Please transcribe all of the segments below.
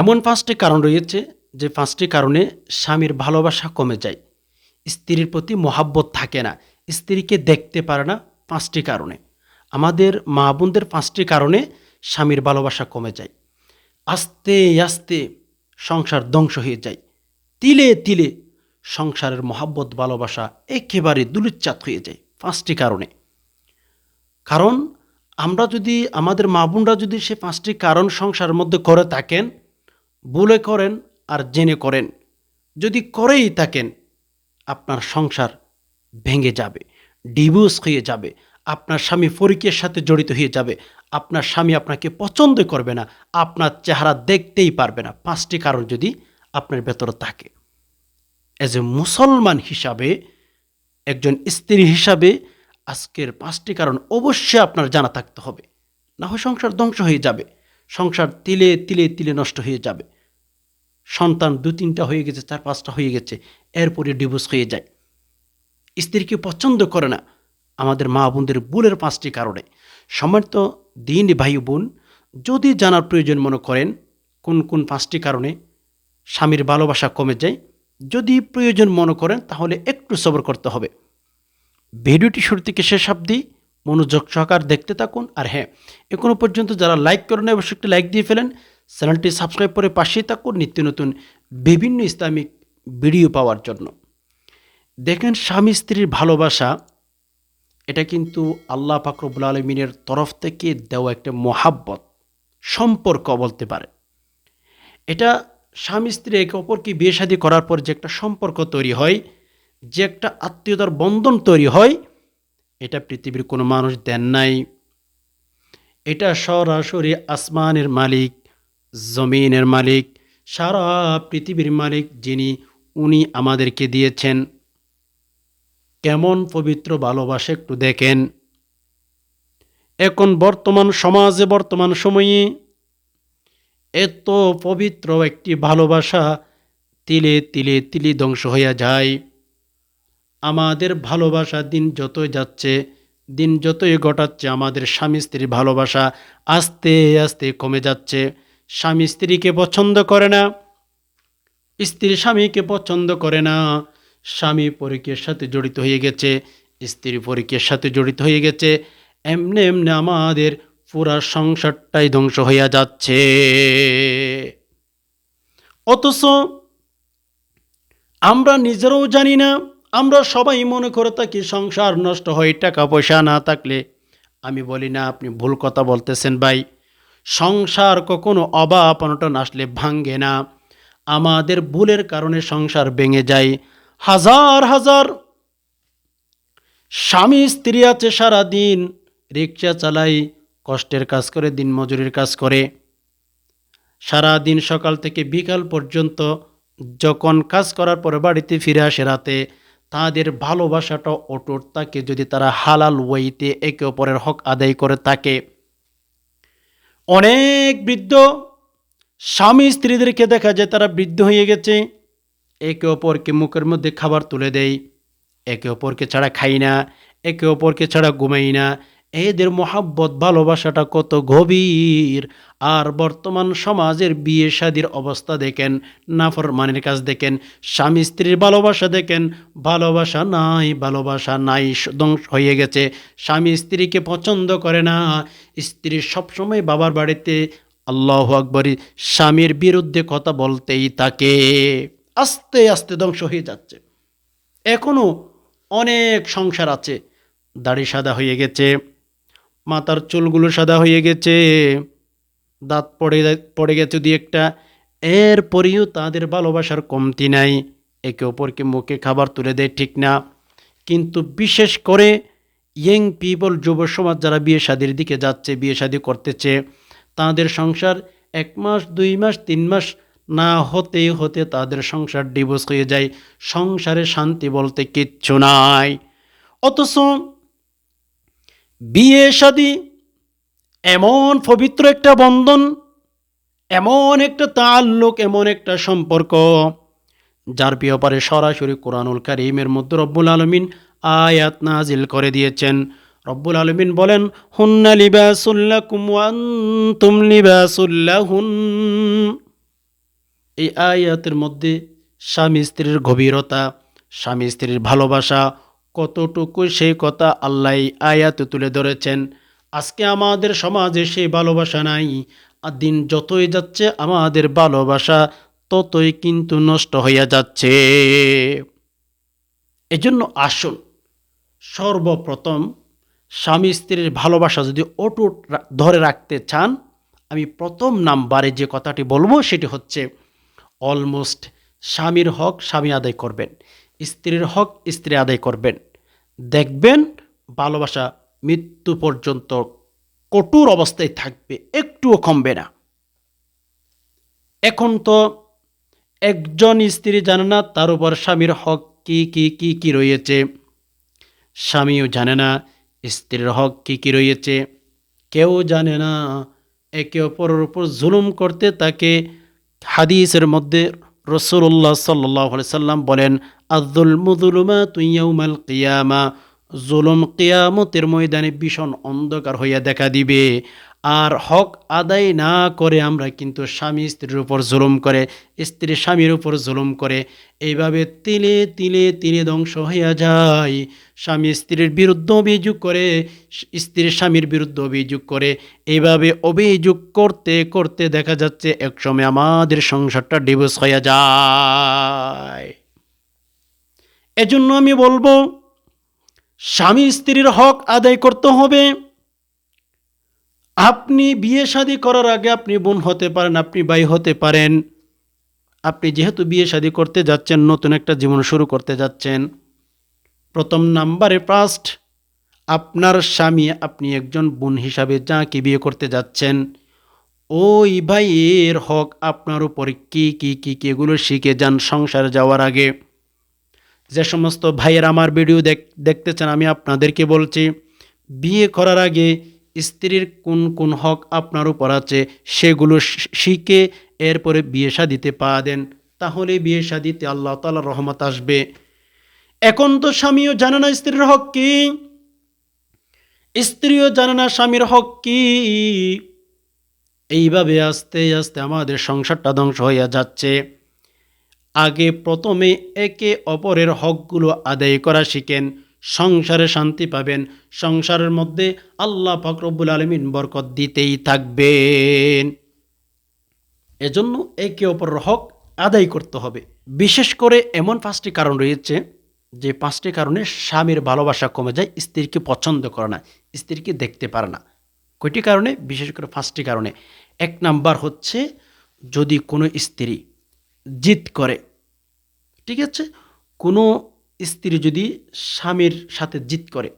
এমন পাঁচটি কারণ রয়েছে যে পাঁচটি কারণে স্বামীর ভালোবাসা কমে যায়। স্ত্রীর প্রতি মহাব্বত থাকে না। স্ত্রীকে দেখতে পারে না পাঁচটি কারণে। আমাদের মা বোনদের পাঁচটি কারণে স্বামীর ভালোবাসা কমে যায়। আস্তে আস্তে সংসার ধ্বংস হয়ে যায়। তিলে তিলে সংসারের মহাব্বত, ভালোবাসা একেবারে দুলুচ্চাত হয়ে যায় পাঁচটি কারণে। কারণ আমরা যদি, আমাদের মা বোনরা যদি সে পাঁচটি কারণ সংসারের মধ্যে করে থাকেন ভুলে করেন আর জেনে করেন। যদি করেই থাকেন, আপনার সংসার ভেঙে যাবে, ডিভোর্স হয়ে যাবে, আপনার স্বামী ফরিকের সাথে জড়িত হয়ে যাবে, আপনার স্বামী আপনাকে পছন্দ করবে না, আপনার চেহারা দেখতেই পারবে না। পাঁচটি কারণ যদি আপনার ভেতরে থাকে। অ্যাজ এ মুসলমান হিসাবে, একজন স্ত্রী হিসাবে আজকের পাঁচটি কারণ অবশ্যই আপনার জানা থাকতে হবে। না হয় সংসার ধ্বংস হয়ে যাবে। সংসার তিলে তিলে তিলে নষ্ট হয়ে যাবে। সন্তান দু তিনটা হয়ে গেছে, চার পাঁচটা হয়ে গেছে, এরপরে ডিভোর্স হয়ে যায়। স্ত্রীকে পছন্দ করে না, আমাদের মা বোনদের ভুলের পাঁচটি কারণে। সম্মানিত দিন ভাই বোন, যদি জানার প্রয়োজন মনে করেন, কোন কোন পাঁচটি কারণে স্বামীর ভালোবাসা কমে যায়, যদি প্রয়োজন মনে করেন, তাহলে একটু সবর করতে হবে। ভিডিওটি শুরু থেকে শেষ অবধি মনোযোগ সহকার দেখতে থাকুন। আর হ্যাঁ এখনও পর্যন্ত যারা লাইক করেন অবশ্যই একটি লাইক দিয়ে ফেলেন। চ্যানেলটি সাবস্ক্রাইব করে পাশেই থাকুন নিত্য নতুন বিভিন্ন ইসলামিক ভিডিও পাওয়ার জন্য। দেখেন, স্বামী স্ত্রীর ভালোবাসা, এটা কিন্তু আল্লাহ পাকরবুল আলমিনের তরফ থেকে দেওয়া একটা মহাব্বত, সম্পর্ক বলতে পারে। এটা স্বামী স্ত্রী একে অপরকে বিয়ে শাদী করার পর যে একটা সম্পর্ক তৈরি হয়, যে একটা আত্মীয়তার বন্ধন তৈরি হয় এটা পৃথিবীর কোনো মানুষ দেন নাই। এটা সরাসরি আসমানের মালিক, জমিনের মালিক, সারা পৃথিবীর মালিক যিনি, উনি আমাদেরকে দিয়েছেন। কেমন পবিত্র ভালোবাসা একটু দেখেন। এখন বর্তমান সমাজে, বর্তমান সময়ে এত পবিত্র একটি ভালোবাসা তিলে তিলে তিলে ধ্বংস হইয়া যায়। আমাদের ভালোবাসা দিন যতই যাচ্ছে, দিন যতই ঘটাচ্ছে, আমাদের স্বামী স্ত্রীর ভালোবাসা আস্তে আস্তে কমে যাচ্ছে। স্বামী স্ত্রীকে পছন্দ করে না, স্ত্রী স্বামীকে পছন্দ করে না। স্বামী পরীক্ষের সাথে জড়িত হয়ে গেছে, স্ত্রী পরীক্ষের সাথে জড়িত হয়ে গেছে। এমনি এমনি আমাদের পুরা সংসারটাই ধ্বংস হইয়া যাচ্ছে। অথচ আমরা নিজেরাও জানি না আমরা সবাই মনে করে থাকি সংসার নষ্ট হয় টাকা পয়সা না থাকলে। আমি বলি, না, আপনি ভুল কথা বলতেছেন ভাই। সংসার কখনো অভাব অনটন আসলে ভাঙ্গে না। আমাদের ভুলের কারণে সংসার ভেঙে যায়। হাজার হাজার স্বামী, স্ত্রী আছে সারাদিন, রিক্সা চালাই, কষ্টের কাজ করে দিন মজুরির কাজ করে। সারা দিন সকাল থেকে বিকাল পর্যন্ত যখন কাজ করার পরে বাড়িতে ফিরে আসে রাতে তাদের ভালোবাসাটা অটুট থাকে যদি তারা হালাল ওয়েতে একে অপরের হক আদায় করে থাকে। অনেক বৃদ্ধ স্বামী স্ত্রীদেরকে দেখা যায় তারা বৃদ্ধ হয়ে গেছে, একে অপরকে মুখের মধ্যে খাবার তুলে দেয়, একে অপরকে ছাড়া খাই না, একে অপরকে ছাড়া ঘুমাই না এদের মহাব্বত, ভালোবাসাটা কত গভীর। আর বর্তমান সমাজের বিয়ে শাদির অবস্থা দেখেন, নাফরমানের কাজ দেখেন, স্বামী স্ত্রীর ভালোবাসা দেখেন, ভালোবাসা নাই ভালোবাসা নাই, ধ্বংস হয়ে গেছে। স্বামী স্ত্রীকে পছন্দ করে না, স্ত্রী সবসময় বাবার বাড়িতে, আল্লাহ আকবরী, স্বামীর বিরুদ্ধে কথা বলতেই তাকে আস্তে আস্তে ধ্বংস হয়ে যাচ্ছে। এখনও অনেক সংসার আছে, দাড়ি সাদা হয়ে গেছে। মাথার চুলগুলো সাদা হয়ে গেছে, দাঁত পড়ে পড়ে গেছে দুই একটা। এরপরেও তাদের ভালোবাসার কমতি নাই, একে অপরকে মুখে খাবার তুলে দেয় ঠিক না। কিন্তু বিশেষ করে ইয়ং পিপল যুব সমাজ যারা বিয়ে শাদির দিকে যাচ্ছে, বিয়ে শাদি করতেছে, তাদের সংসার এক মাস, দুই মাস, তিন মাস না হতে হতে তাদের সংসার ডিভোর্স হয়ে যায়। সংসারে শান্তি বলতে কিচ্ছু নাই। অথচ বিয়ে শাদি এমন পবিত্র একটা বন্ধন, এমন একটা তাল্লুক, এমন একটা সম্পর্ক, যার ব্যাপারে সরাসরি কোরআনুল কারিমের মধ্যে রব্বুল আলমিন আয়াত নাজিল করে দিয়েছেন। রব্বুল আলমিন বলেন, হুন্না লিবাসুল্লাকুম ওয়ান্তুম লিবাসুল্লাহুন এই আয়াতের মধ্যে স্বামী স্ত্রীর গভীরতা, স্বামী স্ত্রীর ভালোবাসা কতটুকু সেই কথা আল্লাহ আয়াতে তুলে ধরেছেন। আজকে আমাদের সমাজে সেই ভালোবাসা নাই। আর দিন যতই যাচ্ছে আমাদের ভালোবাসা ততই কিন্তু নষ্ট হইয়া যাচ্ছে। এজন্য আসুন, সর্বপ্রথম স্বামী স্ত্রীর ভালোবাসা যদি অটুট ধরে রাখতে চান, আমি প্রথম নাম্বারে যে কথাটি বলব সেটি হচ্ছে, অলমোস্ট স্বামীর হক স্বামী আদায় করবেন। স্ত্রীর হক স্ত্রী আদায় করবেন। দেখবেন ভালোবাসা মৃত্যু পর্যন্ত কঠোর অবস্থায় থাকবে, একটুও কমবে না। এখন তো একজন স্ত্রী জানে না তার উপর স্বামীর হক কি কি কি কি রয়েছে। স্বামীও জানে না স্ত্রীর হক কি কি রয়েছে। কেউ জানে না একে অপরের উপর জুলুম করতে তাকে হাদিসের মধ্যে রসুল্লাহ সাল্লাহ সাল্লাম বলেন আব্দুল মুদুলুমা তুইয়াউমাল কিয়ামা জুলুম কিয়ামতের ময়দানে ভীষণ অন্ধকার হইয়া দেখা দিবে। আর হক আদায় না করে আমরা কিন্তু স্বামী স্ত্রীর উপর জুলুম করে, স্ত্রী স্বামীর উপর জুলুম করে, এইভাবে তিলে তিলে তিলে ধ্বংস হইয়া যায়। স্বামী স্ত্রীর বিরুদ্ধে অভিযোগ করে স্ত্রীর স্বামীর বিরুদ্ধে অভিযোগ করে। এইভাবে অভিযোগ করতে করতে দেখা যাচ্ছে একসময় আমাদের সংসারটা ডিভোর্স হইয়া যায়। এজন্য আমি বলব, স্বামী স্ত্রীর হক আদায় করতে হবে। আপনি বিয়ে শাদী করার আগে আপনি বোন হতে পারেন, আপনি ভাই হতে পারেন। আপনি যেহেতু বিয়ে শাদী করতে যাচ্ছেন, নতুন একটা জীবন শুরু করতে যাচ্ছেন, প্রথম নাম্বারে ফার্স্ট আপনার স্বামী আপনি একজন বোন হিসাবে যাকে বিয়ে করতে যাচ্ছেন, ওই ভাইয়ের হক আপনার উপর কি কি কি কি এগুলো শিখে যান সংসারে যাওয়ার আগে। যে সমস্ত ভাইয়ের আমার ভিডিও দেখ, দেখতেছেন, আমি আপনাদেরকে বলছি, বিয়ে করার আগে স্ত্রীর কোন কোন হক আপনার উপর আছে, সেগুলো শিখে এরপরে বিয়ে শাদিতে পা দেন। তাহলে বিয়ে শাদিতে আল্লাহ তালার রহমত আসবে। এখন তো স্বামীও জানে না স্ত্রীর হক কি। স্ত্রীও জানে না স্বামীর হক কি। এইভাবে আস্তে আস্তে আমাদের সংসারটা ধ্বংস হইয়া যাচ্ছে। আগে প্রথমে একে অপরের হকগুলো আদায় করা শিখেন। সংসারে শান্তি পাবেন। সংসারের মধ্যে আল্লাহ ফকরবুল আলমিন বরকত দিতেই থাকবেন। এজন্য একে অপরের হক আদায় করতে হবে। বিশেষ করে এমন পাঁচটি কারণ রয়েছে যে পাঁচটি কারণে স্বামীর ভালোবাসা কমে যায়, স্ত্রীকে পছন্দ করে না, স্ত্রীকে দেখতে পারে না। কয়টি কারণে? বিশেষ করে পাঁচটি কারণে। এক নাম্বার হচ্ছে যদি কোনো স্ত্রী জিদ করে, ঠিক আছে? কোনো স্ত্রী যদি স্বামীর সাথে জিদ করে,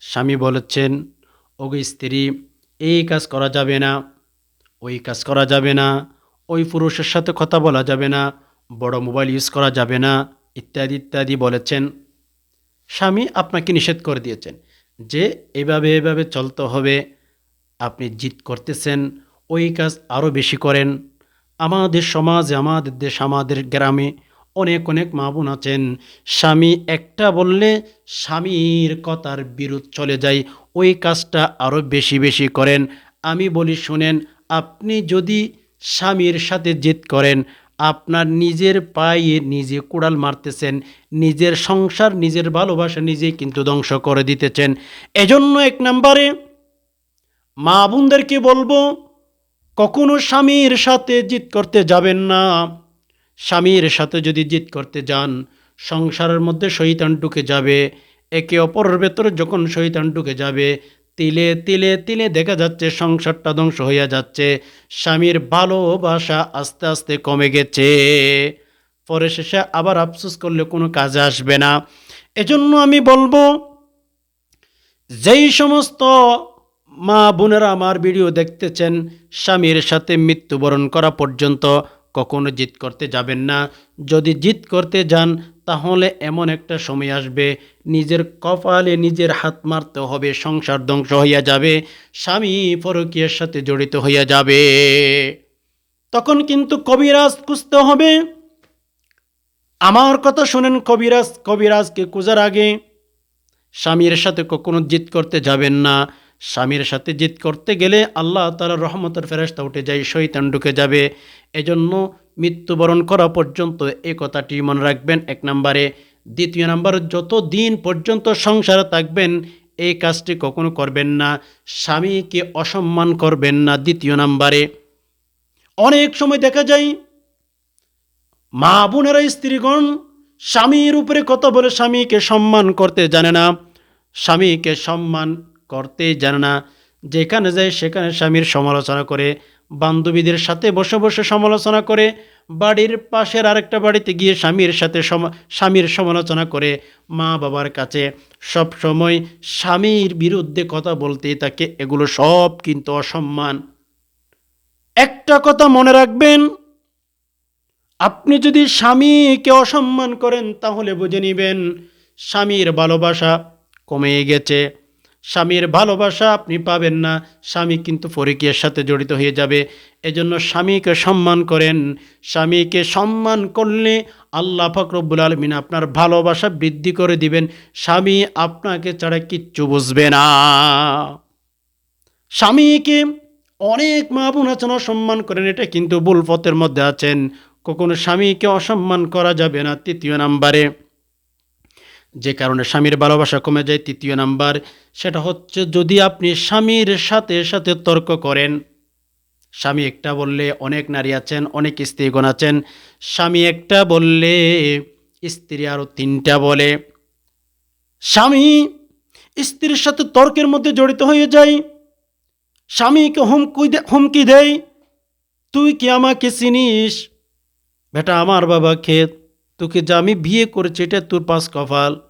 স্বামী বলেছেন, ওগো স্ত্রী, এই কাজ করা যাবে না, ওই কাজ করা যাবে না, ওই পুরুষের সাথে কথা বলা যাবে না, বড় মোবাইল ইউজ করা যাবে না, ইত্যাদি ইত্যাদি বলেছেন। স্বামী আপনাকে নিষেধ করে দিয়েছেন যে এভাবে এভাবে চলতে হবে, আপনি জিদ করতেছেন, ওই কাজ আরও বেশি করেন। আমাদের সমাজে, আমাদের দেশ, আমাদের গ্রামে অনেক অনেক মা বোন আছেন। স্বামী একটা বললে স্বামীর কথার বিরুদ্ধ চলে যায়। ওই কাজটা আরও বেশি বেশি করেন। আমি বলি, শোনেন, আপনি যদি স্বামীর সাথে জেদ করেন, আপনার নিজের পায়ে নিজে কোড়াল মারতেছেন, নিজের সংসার, নিজের ভালোবাসা নিজেই কিন্তু ধ্বংস করে দিতেছেন। এজন্য এক নম্বরে মা বোনদেরকে বলব, কখনো স্বামীর সাথে জিত করতে যাবেন না। স্বামীর সাথে যদি জিত করতে যান, সংসারের মধ্যে শৈতান ঢুকে যাবে। একে অপরের ভেতরে যখন শৈতান ঢুকে যাবে, তিলে তিলে তিলে দেখা যাচ্ছে সংসারটা ধ্বংস হইয়া যাচ্ছে। স্বামীর ভালোবাসা আস্তে আস্তে কমে গেছে। পরে শেষে আবার আফসোস করলে কোনো কাজে আসবে না। এজন্য আমি বলব, যেই সমস্ত মা বোনেরা আমার ভিডিও দেখতেছেন, স্বামীর সাথে মৃত্যুবরণ করা পর্যন্ত কখনো জিত করতে যাবেন না। যদি জিত করতে যান, তাহলে এমন একটা সময় আসবে, নিজের কপালে নিজের হাত মারতে হবে, সংসার ধ্বংস হইয়া যাবে, স্বামী পরকীয়ার সাথে জড়িত হইয়া যাবে। তখন কিন্তু কবিরাজ খুঁজতে হবে। আমার কথা শোনেন কবিরাজ, কবিরাজকে খুঁজার আগে, স্বামীর সাথে কখনো জিত করতে যাবেন না। স্বামীর সাথে জিদ করতে গেলে আল্লাহ তালার রহমতের ফেরেস্তা উঠে যায় শৈতান ঢুকে যাবে। এজন্য মৃত্যুবরণ করা পর্যন্ত এই কথাটি মনে রাখবেন এক নম্বরে। দ্বিতীয় নাম্বার, যত দিন পর্যন্ত সংসারে থাকবেন, এই কাজটি কখনো করবেন না। স্বামীকে অসম্মান করবেন না। দ্বিতীয় নাম্বারে, অনেক সময় দেখা যায়, মা বোনেরা স্ত্রীগণ স্বামীর উপরে কথা বলে স্বামীকে সম্মান করতে জানে না। স্বামীকে সম্মান করতে জানে না। যেখানে যায় সেখানে স্বামীর সমালোচনা করে, বান্ধবীদের সাথে বসে বসে সমালোচনা করে, বাড়ির পাশের আরেকটা বাড়িতে গিয়ে স্বামীর সাথে স্বামীর সমালোচনা করে মা বাবার কাছে। সব সময় স্বামীর বিরুদ্ধে কথা বলতে তাকে এগুলো সব কিন্তু অসম্মান। একটা কথা মনে রাখবেন, আপনি যদি স্বামীকে অসম্মান করেন তাহলে বুঝে নেবেন, স্বামীর ভালোবাসা কমে গেছে। স্বামীর ভালোবাসা আপনি পাবেন না। স্বামী কিন্তু পরিকিয়ার সাথে জড়িত হয়ে যাবে। এজন্য স্বামীকে সম্মান করেন। স্বামীকে সম্মান করলে আল্লাহ ফকরবুল আলমিন আপনার ভালোবাসা বৃদ্ধি করে দিবেন। স্বামী আপনাকে ছাড়া কিচ্ছু বুঝবে না। স্বামীকে অনেক মা বোন আছেন অসম্মান করেন, এটা কিন্তু ভুল পথের মধ্যে আছেন। কখনো স্বামীকে অসম্মান করা যাবে না, তৃতীয় নাম্বারে। যে কারণে স্বামীর ভালোবাসা কমে যায়, তৃতীয় নাম্বার, সেটা হচ্ছে যদি আপনি স্বামীর সাথে সাথে তর্ক করেন, স্বামী একটা বললে অনেক নারী আছেন, অনেক স্ত্রীগণ আছেন, স্বামী একটা বললে স্ত্রী আরও তিনটা বলে। স্বামী স্ত্রীর সাথে তর্কের মধ্যে জড়িত হয়ে যায়, স্বামীকে হুমকি হুমকি দেয়, তুই কি আমাকে চিনিস? বেটা, আমার বাবা খেত তোকে যে আমি বিয়ে করেছি, এটা তোর পাঁচ কপাল।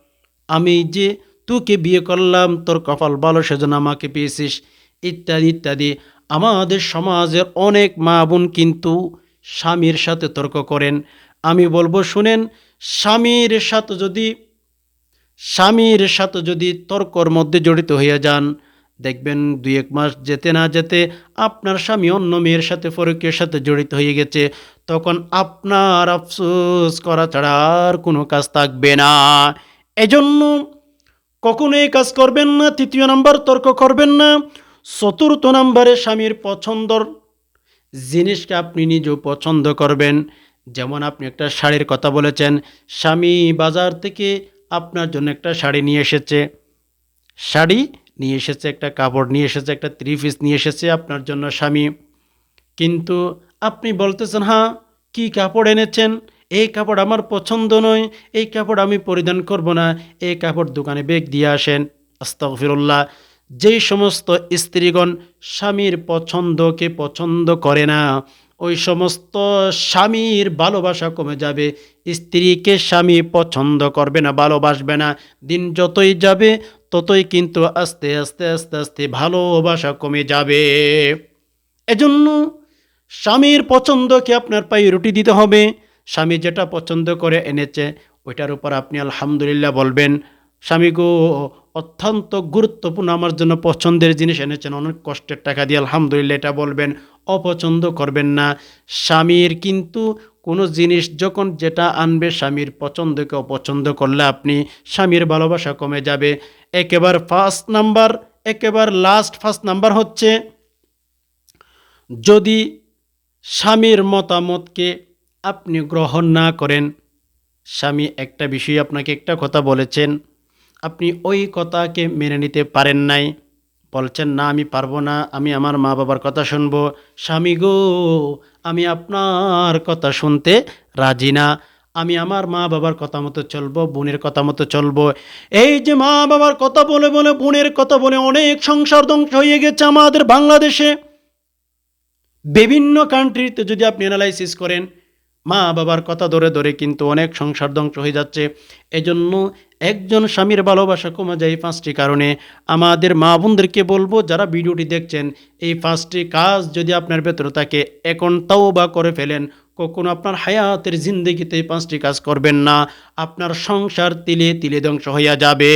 আমি যে তোকে বিয়ে করলাম, তোর কপাল ভালো, সেজন্য আমাকে পেয়েছিস। ইত্যাদি ইত্যাদি। আমাদের সমাজের অনেক মা বোন কিন্তু স্বামীর সাথে তর্ক করেন। আমি বলব, শুনেন, স্বামীর সাথে যদি, স্বামীর সাথে যদি তর্কর মধ্যে জড়িত হয়ে যান, দেখবেন দুই এক মাস যেতে না যেতে আপনার স্বামী অন্য মেয়ের সাথে ফরকের সাথে জড়িত হয়ে গেছে। তখন আপনার আফসোস করা ছাড়া আর কোনো কাজ থাকবে না। এজন্য কখনো এই কাজ করবেন না, তৃতীয় নাম্বার তর্ক করবেন না, চতুর্থ নাম্বারে স্বামীর পছন্দর জিনিসকে আপনি নিজেও পছন্দ করবেন। যেমন আপনি একটা শাড়ির কথা বলেছেন, স্বামী বাজার থেকে আপনার জন্য একটা শাড়ি নিয়ে এসেছে। শাড়ি নিয়ে এসেছে, একটা কাপড় নিয়ে এসেছে, একটা থ্রি পিস নিয়ে এসেছে আপনার জন্য স্বামী। কিন্তু আপনি বলতেছেন হ্যাঁ কি কাপড় এনেছেন? এই কাপড় আমার পছন্দ নয়, এই কাপড় আমি পরিধান করব না, এই কাপড় দোকানে বেগ দিয়ে আসেন। আস্তাগফিরুল্লাহ, যেই সমস্ত স্ত্রীগণ স্বামীর পছন্দকে পছন্দ করে না, ওই সমস্ত স্বামীর ভালোবাসা কমে যাবে, স্ত্রীকে স্বামী পছন্দ করবে না, ভালোবাসবে না, দিন যতই যাবে, ততই কিন্তু আস্তে আস্তে আস্তে আস্তে ভালোবাসা কমে যাবে। এজন্য স্বামীর পছন্দকে আপনার পায়ে রুটি দিতে হবে। স্বামী যেটা পছন্দ করে এনেছে, ওইটার উপর আপনি আলহামদুলিল্লাহ বলবেন, স্বামী গো, অত্যন্ত গুরুত্বপূর্ণ আমার জন্য পছন্দের জিনিস এনেছেন, অনেক কষ্টের টাকা দিয়ে আলহামদুলিল্লাহ এটা বলবেন, অপছন্দ করবেন না। স্বামীর কিন্তু কোনো জিনিস যখন যেটা আনবে স্বামীর পছন্দকে অপছন্দ করলে আপনি স্বামীর ভালোবাসা কমে যাবে। একেবারে ফার্স্ট নাম্বার একেবারে লাস্ট ফার্স্ট নাম্বার হচ্ছে, যদি স্বামীর মতামতকে আপনি গ্রহণ না করেন। স্বামী একটা বিষয়ে আপনাকে একটা কথা বলেছেন, আপনি ওই কথাকে মেনে নিতে পারেন নাই। বলছেন, না, আমি পারব না, আমি আমার মা বাবার কথা শুনব। স্বামী গো, আমি আপনার কথা শুনতে রাজি না। আমি আমার মা বাবার কথা মতো চলবো, বোনের কথা মতো চলবো। এই যে মা বাবার কথা বলে বলে, বোনের কথা বলে অনেক সংসার ধ্বংস হয়ে গেছে আমাদের বাংলাদেশে। বিভিন্ন কান্ট্রিতে যদি আপনি অ্যানালাইসিস করেন, মা বাবার কথা ধরে ধরে কিন্তু অনেক সংসার ধ্বংস হয়ে যাচ্ছে। এজন্য একজন স্বামীর ভালোবাসা কমে যায় এই পাঁচটি কারণে। আমাদের মা বোনদেরকে বলব, যারা ভিডিওটি দেখছেন, এই পাঁচটি কাজ যদি আপনার ভেতরে থাকে, এখন তাও বা করে ফেলেন। কখনো আপনার হায়াতের জিন্দগিতে এই পাঁচটি কাজ করবেন না। আপনার সংসার তিলে তিলে ধ্বংস হইয়া যাবে।